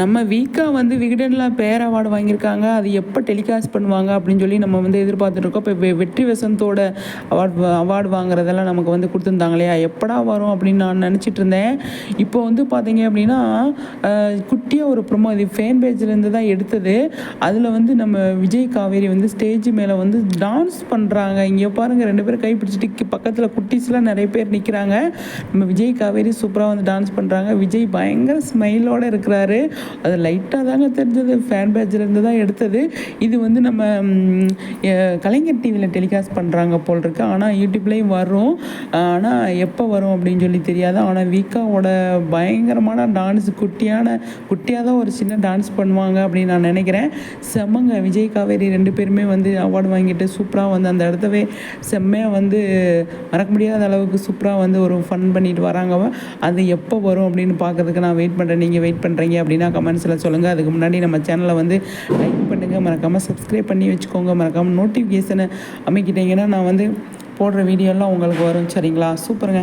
நம்ம வீக்காக வந்து விகடனில் பேர் அவார்டு வாங்கியிருக்காங்க. அது எப்போ டெலிகாஸ்ட் பண்ணுவாங்க அப்படின்னு சொல்லி நம்ம வந்து எதிர்பார்த்துட்ருக்கோம் இப்போ வெற்றி வசந்தோட அவார்டு அவார்டு வாங்குறதெல்லாம் நமக்கு வந்து கொடுத்துருந்தாங்க இல்லையா? எப்படா வரும் அப்படின்னு நான் நினச்சிட்டு இருந்தேன். இப்போ வந்து பார்த்தீங்க அப்படின்னா குட்டியாக ஒரு ப்ரொமோ இது ஃபேன் பேஜ்லேருந்து தான் எடுத்தது. அதில் வந்து நம்ம விஜய் காவேரி வந்து ஸ்டேஜ் மேலே வந்து டான்ஸ் பண்ணுறாங்க இங்கே பாருங்கள் ரெண்டு பேரும் கை பிடிச்சிட்டு பக்கத்தில் குட்டீஸ்லாம் நிறைய பேர் நிற்கிறாங்க நம்ம விஜய் காவேரி சூப்பராக வந்து டான்ஸ் பண்ணுறாங்க விஜய் பயங்கர ஸ்மைலோடு இருக்கிறாரு. அது லைட்டாக தாங்க தெரிஞ்சது. ஃபேன் பேட்சிலேருந்து தான் எடுத்தது. இது வந்து நம்ம கலைஞர் டிவியில் டெலிகாஸ்ட் பண்ணுறாங்க போல் இருக்கு. ஆனால் யூடியூப்லேயும் வரும். ஆனால் எப்போ வரும் அப்படின்னு சொல்லி தெரியாது. ஆனால் வீக்காவோட பயங்கரமான டான்ஸ் குட்டியான குட்டியாக தான் ஒரு சின்ன டான்ஸ் பண்ணுவாங்க அப்படின்னு நான் நினைக்கிறேன். செம்மங்க. விஜய் காவேரி ரெண்டு பேருமே வந்து அவார்டு வாங்கிட்டு சூப்பராக வந்து அந்த இடத்தவே செம்மையாக வந்து மறக்க முடியாத அளவுக்கு சூப்பராக வந்து ஒரு ஃபன் பண்ணிட்டு வராங்க. அது எப்போ வரும் அப்படின்னு பார்க்கறதுக்கு நான் வெயிட் பண்ணுறேன் நீங்கள் வெயிட் பண்ணுறீங்க அப்படின்னா கமெண்ட்ஸில் சொல்லுங்கள் அதுக்கு முன்னாடி நம்ம சேனலை வந்து லைக் பண்ணுங்கள் மறக்காமல் சப்ஸ்கிரைப் பண்ணி வச்சுக்கோங்க. மறக்காமல் நோட்டிஃபிகேஷனை அமைக்கிட்டீங்கன்னா நான் வந்து போடுற வீடியோலாம் உங்களுக்கு வரும். சரிங்களா? சூப்பருங்க.